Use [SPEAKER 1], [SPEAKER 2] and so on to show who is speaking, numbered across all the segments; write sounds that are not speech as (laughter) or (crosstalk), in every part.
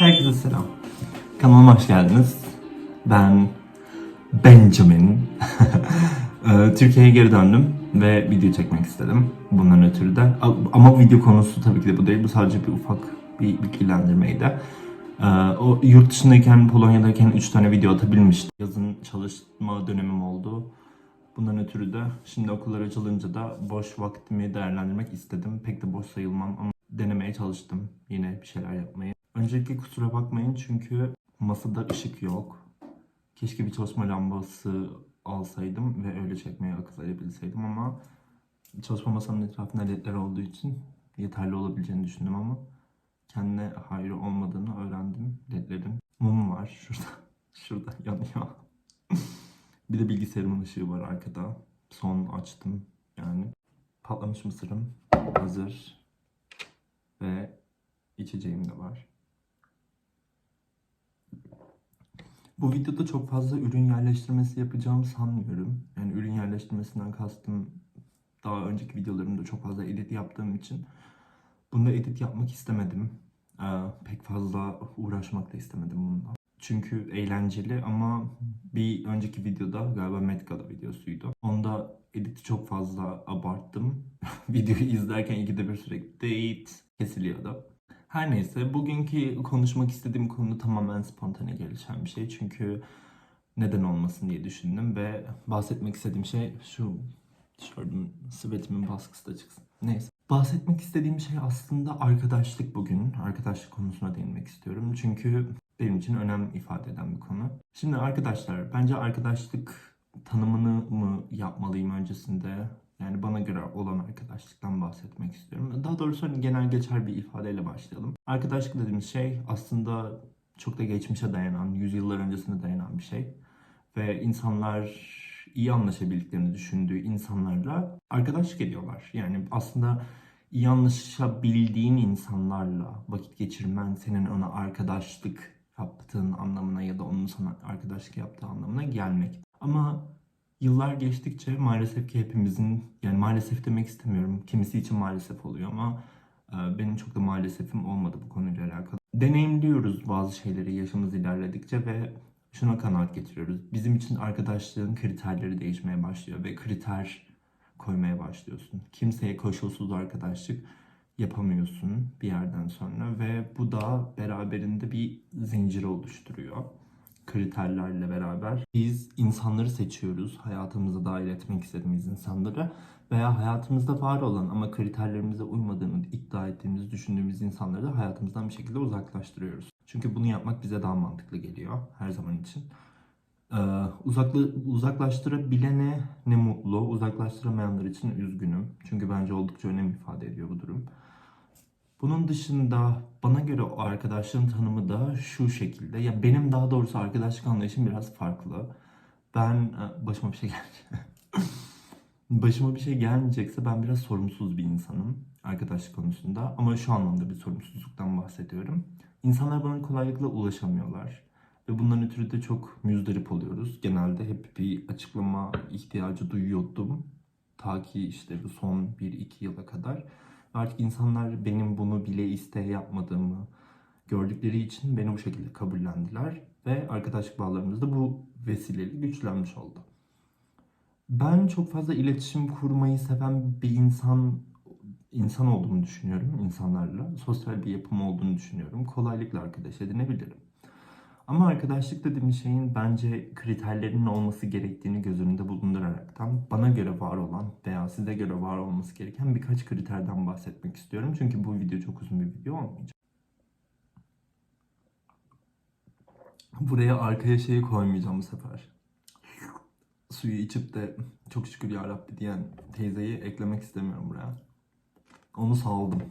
[SPEAKER 1] Herkese selam. Kanalıma hoş geldiniz. Ben Benjamin. (laughs) Ee, Türkiye'ye geri döndüm ve video çekmek istedim. Bundan ötürü de. Ama video konusu tabii ki de bu değil. Bu sadece bir ufak bir bilgilendirmeydi. Ee, O yurt dışındayken, Polonya'dayken 3 tane video atabilmiştim. Yazın çalışma dönemim oldu. Bundan ötürü de şimdi okullar açılınca da boş vaktimi değerlendirmek istedim. Pek de boş sayılmam ama denemeye çalıştım yine bir şeyler yapmayı. Öncelikle kusura bakmayın çünkü masada ışık yok. Keşke bir çalışma lambası alsaydım ve öyle çekmeye akıl edebilseydim ama çalışma masamın etrafında ledler olduğu için yeterli olabileceğini düşündüm ama kendine hayır olmadığını öğrendim ledlerin. Mum var şurada. (laughs) Şurada yanıyor. bir de bilgisayarımın ışığı var arkada. Son açtım yani. Patlamış mısırım hazır. Ve içeceğim de var. Bu videoda çok fazla ürün yerleştirmesi yapacağımı sanmıyorum. Yani ürün yerleştirmesinden kastım daha önceki videolarımda çok fazla edit yaptığım için bunda edit yapmak istemedim. Ee, pek fazla uğraşmak da istemedim bununla. Çünkü eğlenceli ama bir önceki videoda galiba Met videosuydu. Onda editi çok fazla abarttım. (laughs) Videoyu izlerken ikide bir sürekli date kesiliyordu. Her neyse bugünkü konuşmak istediğim konu tamamen spontane gelişen bir şey. Çünkü neden olmasın diye düşündüm ve bahsetmek istediğim şey şu tişörtümün, sivetimin baskısı da çıksın. Neyse. Bahsetmek istediğim şey aslında arkadaşlık bugün. Arkadaşlık konusuna değinmek istiyorum. Çünkü benim için önem ifade eden bir konu. Şimdi arkadaşlar bence arkadaşlık tanımını mı yapmalıyım öncesinde? Yani bana göre olan arkadaşlıktan bahsetmek istiyorum. Daha doğrusu hani genel geçer bir ifadeyle başlayalım. Arkadaşlık dediğimiz şey aslında çok da geçmişe dayanan, yüzyıllar öncesine dayanan bir şey. Ve insanlar iyi anlaşabildiklerini düşündüğü insanlarla arkadaşlık ediyorlar. Yani aslında iyi anlaşabildiğin insanlarla vakit geçirmen senin ona arkadaşlık yaptığın anlamına ya da onun sana arkadaşlık yaptığı anlamına gelmek. Ama yıllar geçtikçe maalesef ki hepimizin yani maalesef demek istemiyorum. Kimisi için maalesef oluyor ama e, benim çok da maalesefim olmadı bu konuyla alakalı. Deneyimliyoruz bazı şeyleri yaşımız ilerledikçe ve şuna kanaat getiriyoruz. Bizim için arkadaşlığın kriterleri değişmeye başlıyor ve kriter koymaya başlıyorsun. Kimseye koşulsuz arkadaşlık yapamıyorsun bir yerden sonra ve bu da beraberinde bir zincir oluşturuyor kriterlerle beraber. Biz insanları seçiyoruz. Hayatımıza dahil etmek istediğimiz insanları veya hayatımızda var olan ama kriterlerimize uymadığını iddia ettiğimizi düşündüğümüz insanları da hayatımızdan bir şekilde uzaklaştırıyoruz. Çünkü bunu yapmak bize daha mantıklı geliyor her zaman için. Ee, uzaklı, uzaklaştırabilene ne mutlu, uzaklaştıramayanlar için üzgünüm. Çünkü bence oldukça önem ifade ediyor bu durum. Bunun dışında bana göre o arkadaşlığın tanımı da şu şekilde. Ya benim daha doğrusu arkadaşlık anlayışım biraz farklı. Ben e, başıma bir şey geldi. (laughs) başıma bir şey gelmeyecekse ben biraz sorumsuz bir insanım arkadaşlık konusunda. Ama şu anlamda bir sorumsuzluktan bahsediyorum. İnsanlar bana kolaylıkla ulaşamıyorlar. Ve bundan ötürü de çok müzdarip oluyoruz. Genelde hep bir açıklama ihtiyacı duyuyordum. Ta ki işte bu son 1-2 yıla kadar. Artık insanlar benim bunu bile isteye yapmadığımı gördükleri için beni bu şekilde kabullendiler. Ve arkadaşlık bağlarımız da bu vesileyle güçlenmiş oldu. Ben çok fazla iletişim kurmayı seven bir insan insan olduğumu düşünüyorum insanlarla. Sosyal bir yapım olduğunu düşünüyorum. Kolaylıkla arkadaş edinebilirim. Ama arkadaşlık dediğimiz şeyin bence kriterlerinin olması gerektiğini göz önünde bulunduraraktan bana göre var olan veya size göre var olması gereken birkaç kriterden bahsetmek istiyorum. Çünkü bu video çok uzun bir video olmayacak. Buraya arkaya şeyi koymayacağım bu sefer. Suyu içip de çok şükür ya Rabbi diyen teyzeyi eklemek istemiyorum buraya. Onu saldım.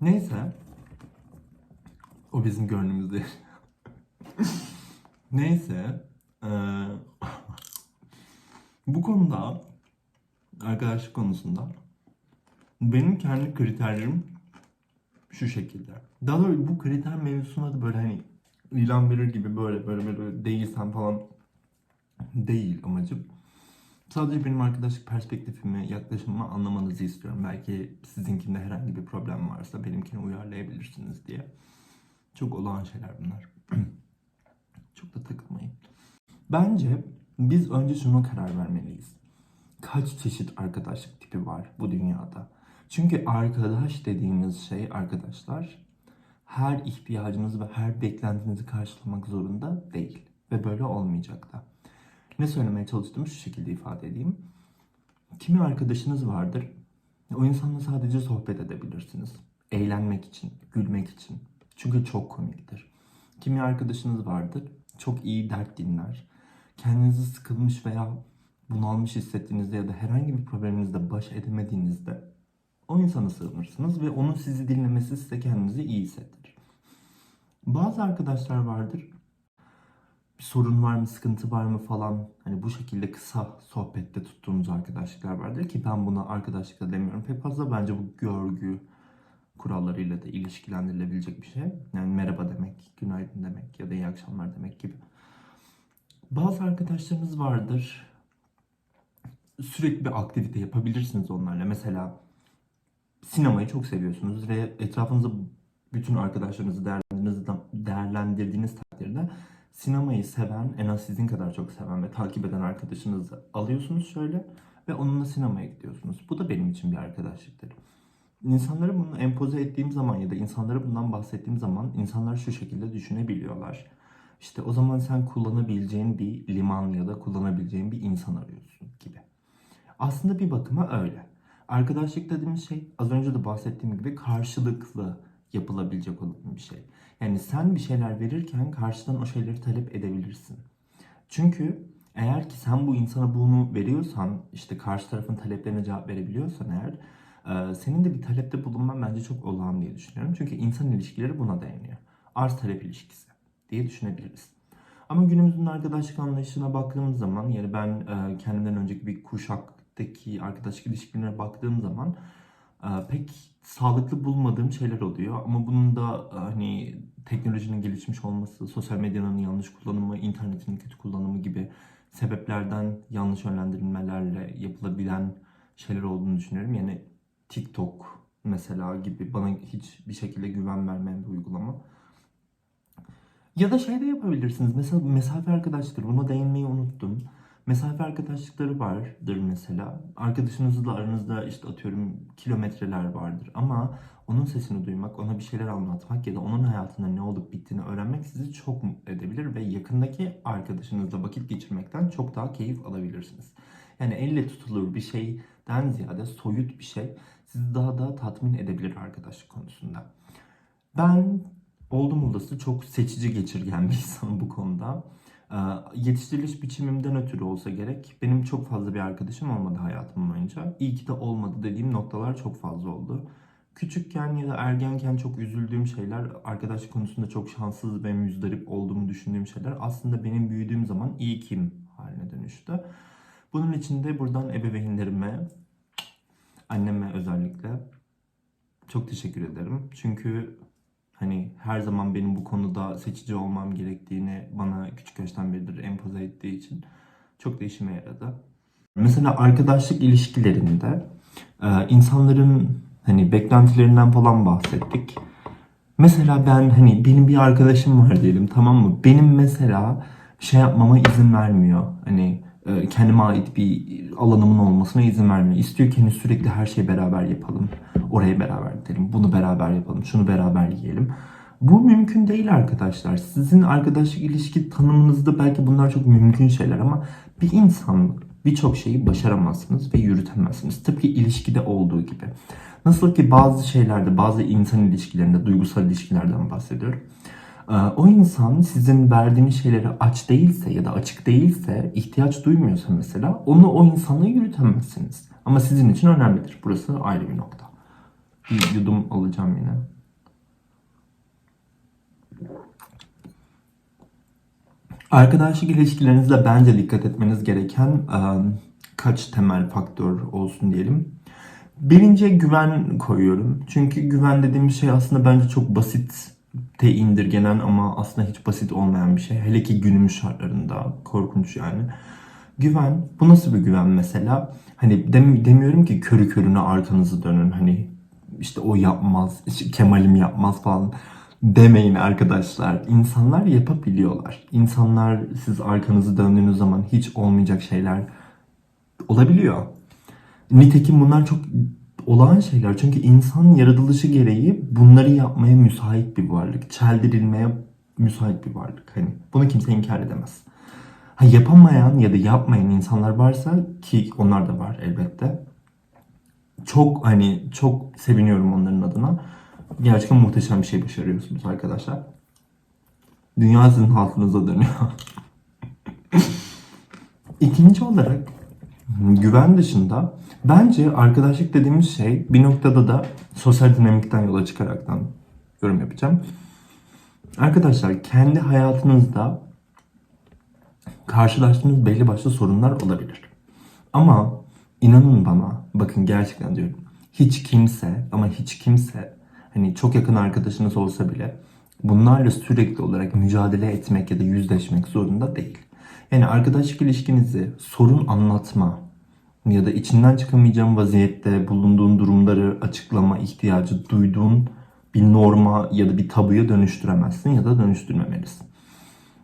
[SPEAKER 1] Neyse. O bizim gönlümüzde. Neyse. eee, bu konuda arkadaşlık konusunda benim kendi kriterlerim şu şekilde. Daha doğrusu bu kriter mevzusunda da böyle hani ilan verir gibi böyle böyle böyle değilsen falan değil amacım. Sadece benim arkadaşlık perspektifimi, yaklaşımımı anlamanızı istiyorum. Belki sizinkinde herhangi bir problem varsa benimkini uyarlayabilirsiniz diye. Çok olağan şeyler bunlar. (clears throat) Çok da takılmayın. Bence biz önce şuna karar vermeliyiz. Kaç çeşit arkadaşlık tipi var bu dünyada? Çünkü arkadaş dediğiniz şey arkadaşlar her ihtiyacınız ve her beklentinizi karşılamak zorunda değil. Ve böyle olmayacak da. Ne söylemeye çalıştığımı şu şekilde ifade edeyim. Kimi arkadaşınız vardır. O insanla sadece sohbet edebilirsiniz. Eğlenmek için, gülmek için. Çünkü çok komiktir. Kimi arkadaşınız vardır. Çok iyi dert dinler. Kendinizi sıkılmış veya bunalmış hissettiğinizde ya da herhangi bir probleminizle baş edemediğinizde o insana sığınırsınız ve onun sizi dinlemesi size kendinizi iyi hissettirir. Bazı arkadaşlar vardır. Bir sorun var mı, sıkıntı var mı falan. Hani bu şekilde kısa sohbette tuttuğumuz arkadaşlıklar vardır ki ben buna arkadaşlıkla demiyorum. Pek fazla bence bu görgü kurallarıyla da ilişkilendirilebilecek bir şey. Yani merhaba demek, günaydın demek ya da iyi akşamlar demek gibi. Bazı arkadaşlarınız vardır. Sürekli bir aktivite yapabilirsiniz onlarla. Mesela sinemayı çok seviyorsunuz ve etrafınızda bütün arkadaşlarınızı değerlendirdiğiniz, takdirde sinemayı seven, en az sizin kadar çok seven ve takip eden arkadaşınızı alıyorsunuz şöyle ve onunla sinemaya gidiyorsunuz. Bu da benim için bir arkadaşlıktır. İnsanlara bunu empoze ettiğim zaman ya da insanlara bundan bahsettiğim zaman insanlar şu şekilde düşünebiliyorlar. İşte o zaman sen kullanabileceğin bir liman ya da kullanabileceğin bir insan arıyorsun gibi. Aslında bir bakıma öyle. Arkadaşlık dediğimiz şey az önce de bahsettiğim gibi karşılıklı yapılabilecek olan bir şey. Yani sen bir şeyler verirken karşıdan o şeyleri talep edebilirsin. Çünkü eğer ki sen bu insana bunu veriyorsan, işte karşı tarafın taleplerine cevap verebiliyorsan eğer, senin de bir talepte bulunman bence çok olağan diye düşünüyorum. Çünkü insan ilişkileri buna dayanıyor. Arz talep ilişkisi diye düşünebiliriz. Ama günümüzün arkadaşlık anlayışına baktığımız zaman, yani ben kendimden önceki bir kuşaktaki arkadaşlık ilişkilerine baktığım zaman pek sağlıklı bulmadığım şeyler oluyor. Ama bunun da hani teknolojinin gelişmiş olması, sosyal medyanın yanlış kullanımı, internetin kötü kullanımı gibi sebeplerden yanlış yönlendirilmelerle yapılabilen şeyler olduğunu düşünüyorum. Yani TikTok mesela gibi bana hiç bir şekilde güven vermeyen bir uygulama. Ya da şey de yapabilirsiniz. Mesela mesafe arkadaşlıkları. Buna değinmeyi unuttum. Mesafe arkadaşlıkları vardır mesela. Arkadaşınızla aranızda işte atıyorum kilometreler vardır. Ama onun sesini duymak, ona bir şeyler anlatmak ya da onun hayatında ne olup bittiğini öğrenmek sizi çok mutlu edebilir ve yakındaki arkadaşınızla vakit geçirmekten çok daha keyif alabilirsiniz. Yani elle tutulur bir şeyden ziyade soyut bir şey sizi daha da tatmin edebilir arkadaşlık konusunda. Ben oldum olası çok seçici geçirgen (laughs) bir insanım bu konuda. Ee, yetiştiriliş biçimimden ötürü olsa gerek benim çok fazla bir arkadaşım olmadı hayatım boyunca. İyi ki de olmadı dediğim noktalar çok fazla oldu. Küçükken ya da ergenken çok üzüldüğüm şeyler, arkadaşlık konusunda çok şanssız ve müzdarip olduğumu düşündüğüm şeyler aslında benim büyüdüğüm zaman iyi kim haline dönüştü. Bunun için de buradan ebeveynlerime, anneme özellikle çok teşekkür ederim. Çünkü hani her zaman benim bu konuda seçici olmam gerektiğini bana küçük yaştan beridir empoze ettiği için çok da işime yaradı. Mesela arkadaşlık ilişkilerinde e, insanların hani beklentilerinden falan bahsettik. Mesela ben hani benim bir arkadaşım var diyelim tamam mı? Benim mesela şey yapmama izin vermiyor. Hani kendime ait bir alanımın olmasına izin vermiyor. İstiyor ki hani sürekli her şeyi beraber yapalım. Oraya beraber gidelim. Bunu beraber yapalım. Şunu beraber yiyelim. Bu mümkün değil arkadaşlar. Sizin arkadaşlık ilişki tanımınızda belki bunlar çok mümkün şeyler ama bir insan birçok şeyi başaramazsınız ve yürütemezsiniz. Tıpkı ilişkide olduğu gibi. Nasıl ki bazı şeylerde, bazı insan ilişkilerinde, duygusal ilişkilerden bahsediyorum. Ee, O insan sizin verdiğiniz şeylere aç değilse ya da açık değilse, ihtiyaç duymuyorsa mesela onu o insanla yürütemezsiniz. Ama sizin için önemlidir. Burası ayrı bir nokta. Bir yudum alacağım yine. Arkadaşlık ilişkilerinizde bence dikkat etmeniz gereken e, kaç temel faktör olsun diyelim. Birinci güven koyuyorum. Çünkü güven dediğim şey aslında bence çok basit te indirgenen ama aslında hiç basit olmayan bir şey. Hele ki günümüz şartlarında korkunç yani. Güven. Bu nasıl bir güven mesela? Hani dem- demiyorum ki körü körüne arkanızı dönün. Hani işte o yapmaz, işte Kemal'im yapmaz falan. demeyin arkadaşlar. İnsanlar yapabiliyorlar. İnsanlar siz arkanızı döndüğünüz zaman hiç olmayacak şeyler olabiliyor. Nitekim bunlar çok olağan şeyler. Çünkü insan yaratılışı gereği bunları yapmaya müsait bir varlık. Çeldirilmeye müsait bir varlık. Hani bunu kimse inkar edemez. Ha, yapamayan ya da yapmayan insanlar varsa ki onlar da var elbette. Çok hani çok seviniyorum onların adına. Gerçekten muhteşem bir şey başarıyorsunuz arkadaşlar. Dünya sizin halkınıza dönüyor. (laughs) İkinci olarak güven dışında bence arkadaşlık dediğimiz şey bir noktada da sosyal dinamikten yola çıkaraktan yorum yapacağım. Arkadaşlar kendi hayatınızda karşılaştığınız belli başlı sorunlar olabilir. Ama inanın bana, bakın gerçekten diyorum. Hiç kimse ama hiç kimse hani çok yakın arkadaşınız olsa bile bunlarla sürekli olarak mücadele etmek ya da yüzleşmek zorunda değil. Yani arkadaşlık ilişkinizi sorun anlatma ya da içinden çıkamayacağın vaziyette bulunduğun durumları açıklama ihtiyacı duyduğun bir norma ya da bir tabuya dönüştüremezsin ya da dönüştürmemelisin.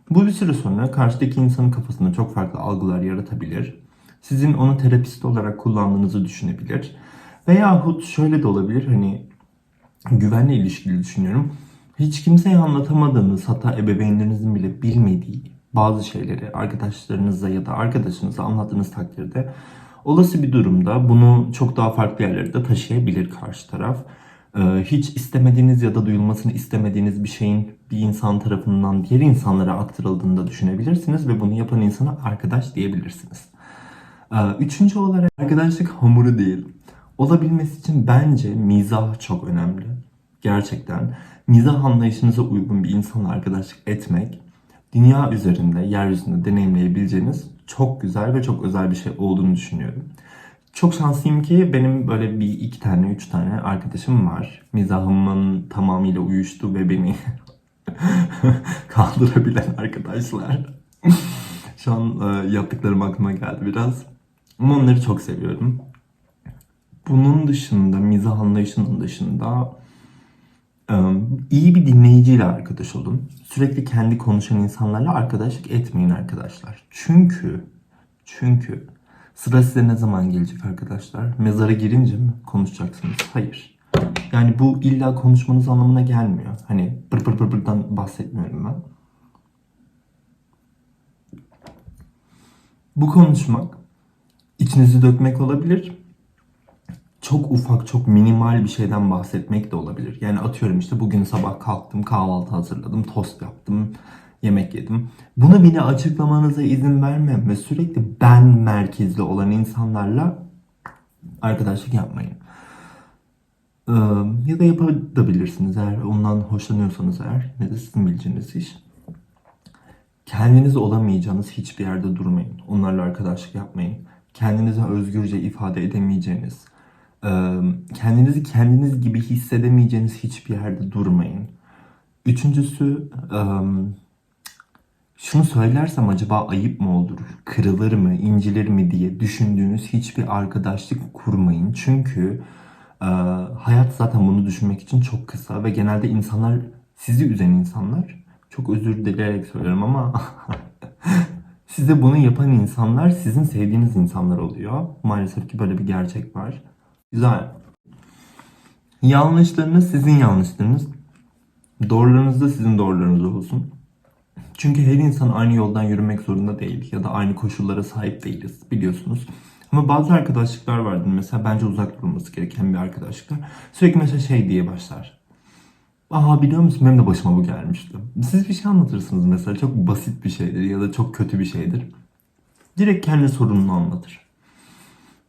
[SPEAKER 1] Bu bir süre sonra karşıdaki insanın kafasında çok farklı algılar yaratabilir. Sizin onu terapist olarak kullandığınızı düşünebilir. Veyahut şöyle de olabilir hani güvenle ilişkili düşünüyorum. Hiç kimseye anlatamadığınız hatta ebeveynlerinizin bile bilmediği bazı şeyleri arkadaşlarınıza ya da arkadaşınıza anlattığınız takdirde olası bir durumda bunu çok daha farklı yerlere de taşıyabilir karşı taraf. Ee, hiç istemediğiniz ya da duyulmasını istemediğiniz bir şeyin bir insan tarafından diğer insanlara aktarıldığını da düşünebilirsiniz ve bunu yapan insana arkadaş diyebilirsiniz. Ee, Üçüncü olarak arkadaşlık hamuru değil. Olabilmesi için bence mizah çok önemli. Gerçekten mizah anlayışınıza uygun bir insanla arkadaşlık etmek dünya üzerinde, yeryüzünde deneyimleyebileceğiniz çok güzel ve çok özel bir şey olduğunu düşünüyorum. Çok şanslıyım ki benim böyle bir iki tane, üç tane arkadaşım var. Mizahımın tamamıyla uyuştu ve beni (laughs) kaldırabilen arkadaşlar. (laughs) Şu an e, yaptıklarım aklıma geldi biraz. Ama onları çok seviyorum. Bunun dışında, mizah anlayışının dışında iyi bir dinleyiciyle arkadaş olun. Sürekli kendi konuşan insanlarla arkadaşlık etmeyin arkadaşlar. Çünkü çünkü sıra size ne zaman gelecek arkadaşlar? Mezara girince mi konuşacaksınız? Hayır. Yani bu illa konuşmanız anlamına gelmiyor. Hani pır pır pır pırdan bahsetmiyorum ben. Bu konuşmak içinizi dökmek olabilir. Çok ufak, çok minimal bir şeyden bahsetmek de olabilir. Yani atıyorum işte bugün sabah kalktım, kahvaltı hazırladım, tost yaptım, yemek yedim. Bunu bile açıklamanıza izin vermem ve sürekli ben merkezli olan insanlarla arkadaşlık yapmayın. Ee, ya da yapabilirsiniz eğer ondan hoşlanıyorsanız eğer. Ne de sizin bileceğiniz iş. Kendiniz olamayacağınız hiçbir yerde durmayın. Onlarla arkadaşlık yapmayın. Kendinizi özgürce ifade edemeyeceğiniz, kendinizi kendiniz gibi hissedemeyeceğiniz hiçbir yerde durmayın. Üçüncüsü, şunu söylersem acaba ayıp mı olur, kırılır mı, incilir mi diye düşündüğünüz hiçbir arkadaşlık kurmayın. Çünkü hayat zaten bunu düşünmek için çok kısa ve genelde insanlar, sizi üzen insanlar, çok özür dileyerek söylüyorum ama (laughs) size bunu yapan insanlar sizin sevdiğiniz insanlar oluyor. Maalesef ki böyle bir gerçek var. Güzel. Yanlışlarınız sizin yanlışlarınız. Doğrularınız da sizin doğrularınız olsun. Çünkü her insan aynı yoldan yürümek zorunda değil ya da aynı koşullara sahip değiliz biliyorsunuz. Ama bazı arkadaşlıklar vardır mesela bence uzak durulması gereken bir arkadaşlıklar. Sürekli mesela şey diye başlar. Aa biliyor musun benim de başıma bu gelmişti. Siz bir şey anlatırsınız mesela çok basit bir şeydir ya da çok kötü bir şeydir. Direkt kendi sorununu anlatır.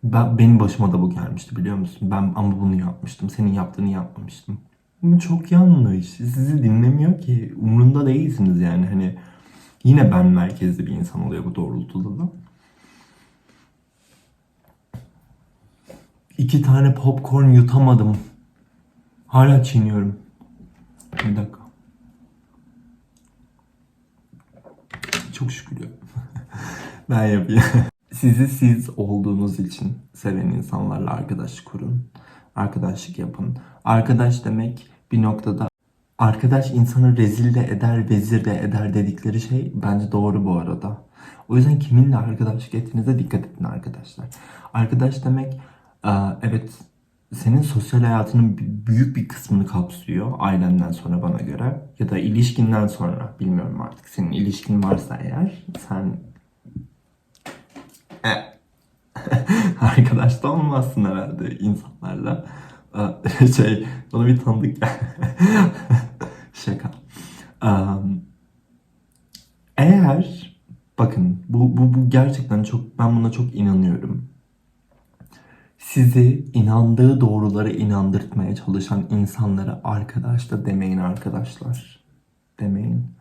[SPEAKER 1] Ben, benim başıma da bu gelmişti biliyor musun? Ben ama bunu yapmıştım. Senin yaptığını yapmamıştım. Bu çok yanlış. Sizi dinlemiyor ki. Umrunda değilsiniz yani. Hani yine ben merkezli bir insan oluyor bu doğrultuda da. İki tane popcorn yutamadım. Hala çiğniyorum. Bir dakika. Çok şükür ya. (laughs) ben yapayım. (laughs) Sizi siz olduğunuz için seven insanlarla arkadaşlık kurun. Arkadaşlık yapın. Arkadaş demek bir noktada arkadaş insanı rezil de eder, vezir de eder dedikleri şey bence doğru bu arada. O yüzden kiminle arkadaşlık ettiğinize dikkat edin arkadaşlar. Arkadaş demek e, evet senin sosyal hayatının büyük bir kısmını kapsıyor ailenden sonra bana göre ya da ilişkinden sonra bilmiyorum artık senin ilişkin varsa eğer sen arkadaş da olmazsın herhalde insanlarla. E, (laughs) şey bana bir tanıdık (laughs) şaka. Em, eğer bakın bu, bu, bu gerçekten çok ben buna çok inanıyorum. Sizi inandığı doğrulara inandırtmaya çalışan insanlara arkadaş da demeyin arkadaşlar. Demeyin.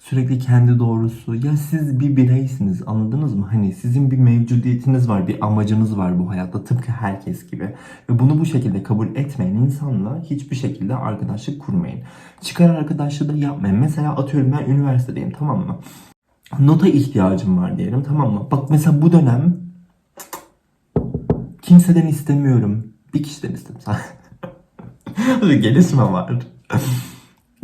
[SPEAKER 1] Sürekli kendi doğrusu. Ya siz bir bireysiniz anladınız mı? Hani sizin bir mevcudiyetiniz var, bir amacınız var bu hayatta tıpkı herkes gibi. Ve bunu bu şekilde kabul etmeyen insanla hiçbir şekilde arkadaşlık kurmayın. Çıkar arkadaşlığı da yapmayın. Mesela atıyorum ben üniversitedeyim tamam mı? Nota ihtiyacım var diyelim tamam mı? Bak mesela bu dönem kimseden istemiyorum. Bir kişiden istedim. (laughs) Gelişme var.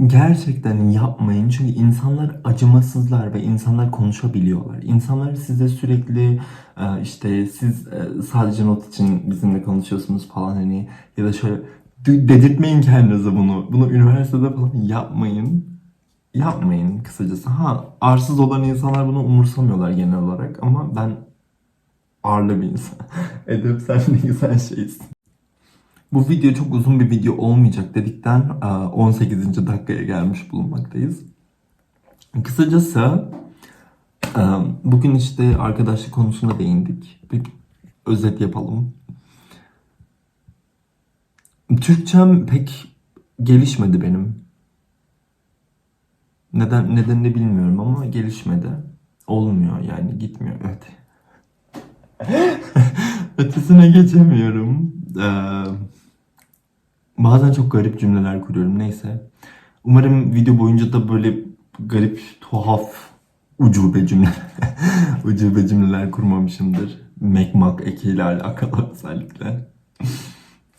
[SPEAKER 1] Gerçekten yapmayın çünkü insanlar acımasızlar ve insanlar konuşabiliyorlar. İnsanlar size sürekli e, işte siz e, sadece not için bizimle konuşuyorsunuz falan hani ya da şöyle de- dedirtmeyin kendinize bunu. Bunu üniversitede falan yapmayın. Yapmayın kısacası. Ha arsız olan insanlar bunu umursamıyorlar genel olarak ama ben ağırlı bir insan. (laughs) Edep sen ne güzel şeysin. Bu video çok uzun bir video olmayacak dedikten e, 18. dakikaya gelmiş bulunmaktayız. Kısacası e, bugün işte arkadaşlık konusuna değindik. Bir özet yapalım. Türkçem pek gelişmedi benim. Neden nedenini bilmiyorum ama gelişmedi. Olmuyor yani gitmiyor. Evet. (laughs) Ötesine geçemiyorum. Ee, bazen çok garip cümleler kuruyorum. Neyse. Umarım video boyunca da böyle garip, tuhaf, ucube cümle, (laughs) ucube cümleler kurmamışımdır. Mekmak ekiyle alakalı özellikle.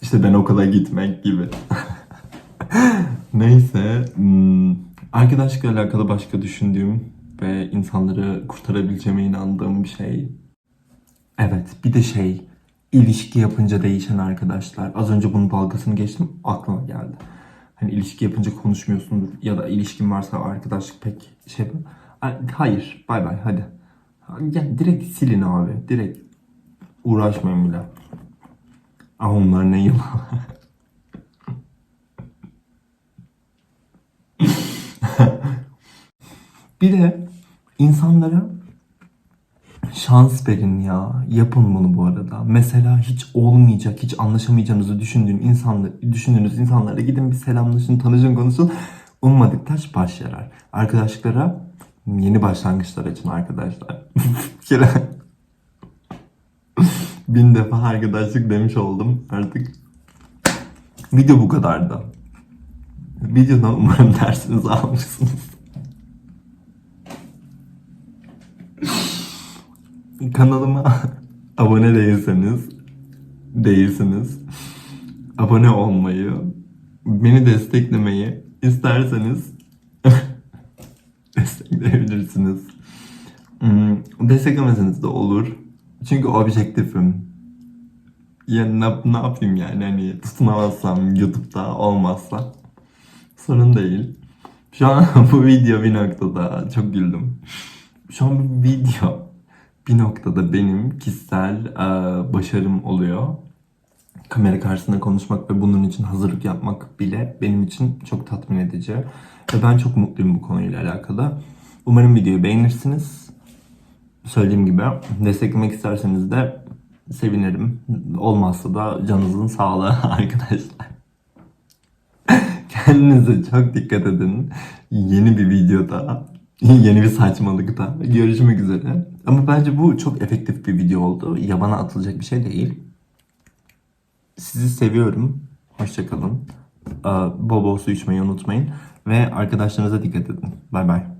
[SPEAKER 1] İşte ben okula gitmek gibi. (laughs) Neyse. hmm, Arkadaşlıkla alakalı başka düşündüğüm ve insanları kurtarabileceğime inandığım bir şey. Evet, bir de şey, ilişki yapınca değişen arkadaşlar. Az önce bunun dalgasını geçtim, aklıma geldi. Hani ilişki yapınca konuşmuyorsundur ya da ilişkin varsa arkadaşlık pek şey Hayır, bay bay hadi. Ya direkt silin abi, direkt uğraşmayın bile. Ah onlar ne yılan. (laughs) bir de insanlara Şans verin ya. Yapın bunu bu arada. Mesela hiç olmayacak, hiç anlaşamayacağınızı düşündüğün insanlar, düşündüğünüz insanlarla gidin bir selamlaşın, tanışın, konuşun. Ummadık taş baş yarar. Arkadaşlıklara yeni başlangıçlar açın arkadaşlar. (laughs) Kere (laughs) bin defa arkadaşlık demiş oldum artık. Video bu kadardı. Videodan umarım dersinizi almışsınız. Kanalıma (laughs) abone değilseniz değilsiniz. Abone olmayı, beni desteklemeyi isterseniz (laughs) destekleyebilirsiniz. Hmm, desteklemeseniz de olur. Çünkü objektifim. Ya ne, ne yapayım yani hani tutunamazsam YouTube'da olmazsa sorun değil. Şu an (laughs) bu video bir noktada çok güldüm. Şu an bu video bir noktada benim kişisel e, başarım oluyor. Kamera karşısında konuşmak ve bunun için hazırlık yapmak bile benim için çok tatmin edici. Ve ben çok mutluyum bu konuyla alakalı. Umarım videoyu beğenirsiniz. Söylediğim gibi desteklemek isterseniz de sevinirim. Olmazsa da canınızın sağlığı (laughs) arkadaşlar. Kendinize çok dikkat edin. Yeni bir videoda, (laughs) yeni bir saçmalıkta görüşmek üzere. Ama bence bu çok efektif bir video oldu. Yabana atılacak bir şey değil. Sizi seviyorum. Hoşçakalın. Bol bol su içmeyi unutmayın. Ve arkadaşlarınıza dikkat edin. Bay bay.